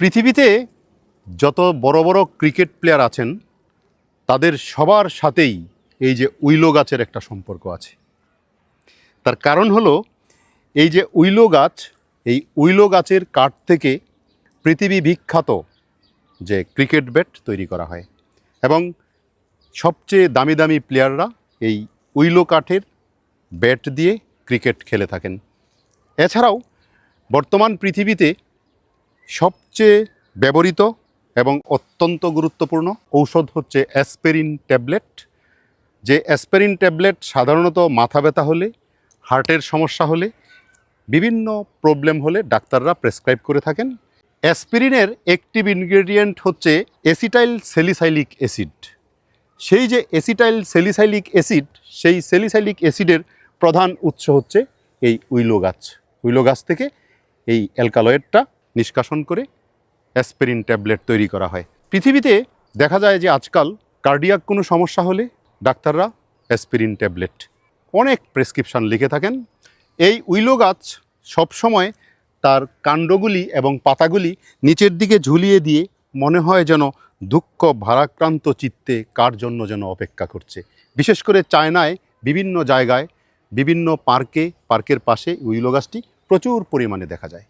পৃথিবীতে যত বড় বড় ক্রিকেট প্লেয়ার আছেন, তাদের সবার সাথেই এই যে উইলো গাছের একটা সম্পর্ক আছে। তার কারণ হলো, এই যে উইলো গাছ, এই উইলো গাছের কাঠ থেকে পৃথিবী বিখ্যাত যে ক্রিকেট ব্যাট তৈরি করা হয় এবং সবচেয়ে দামি দামি প্লেয়াররা এই উইলো কাঠের ব্যাট দিয়ে ক্রিকেট খেলে থাকেন। এছাড়াও বর্তমান পৃথিবীতে সবচেয়ে ব্যবহৃত এবং অত্যন্ত গুরুত্বপূর্ণ ঔষধ হচ্ছে অ্যাসপেরিন ট্যাবলেট। যে অ্যাসপেরিন ট্যাবলেট সাধারণত মাথা ব্যথা হলে, হার্টের সমস্যা হলে, বিভিন্ন প্রবলেম হলে ডাক্তাররা প্রেসক্রাইব করে থাকেন। অ্যাসপিরিনের অ্যাক্টিভ ইনগ্রেডিয়েন্ট হচ্ছে এসিটাইল সেলিসাইলিক অ্যাসিড। সেই যে এসিটাইল সেলিসাইলিক অ্যাসিড, সেই সেলিসাইলিক অ্যাসিডের প্রধান উৎস হচ্ছে এই উইলো গাছ। উইলো গাছ থেকে এই অ্যালকালয়েডটা নিষ্কাশন করে অ্যাসপিরিন ট্যাবলেট তৈরি করা হয়। পৃথিবীতে দেখা যায় যে আজকাল কার্ডিয়াক কোনো সমস্যা হলে ডাক্তাররা অ্যাসপিরিন ট্যাবলেট অনেক প্রেসক্রিপশন লিখে থাকেন। এই উইলো গাছ সবসময় তার কাণ্ডগুলি এবং পাতাগুলি নিচের দিকে ঝুলিয়ে দিয়ে মনে হয় যেন দুঃখ, ভারাক্রান্ত চিত্তে কার জন্য যেন অপেক্ষা করছে। বিশেষ করে চায়নায় বিভিন্ন জায়গায়, বিভিন্ন পার্কে, পার্কের পাশে উইলো গাছটি প্রচুর পরিমাণে দেখা যায়।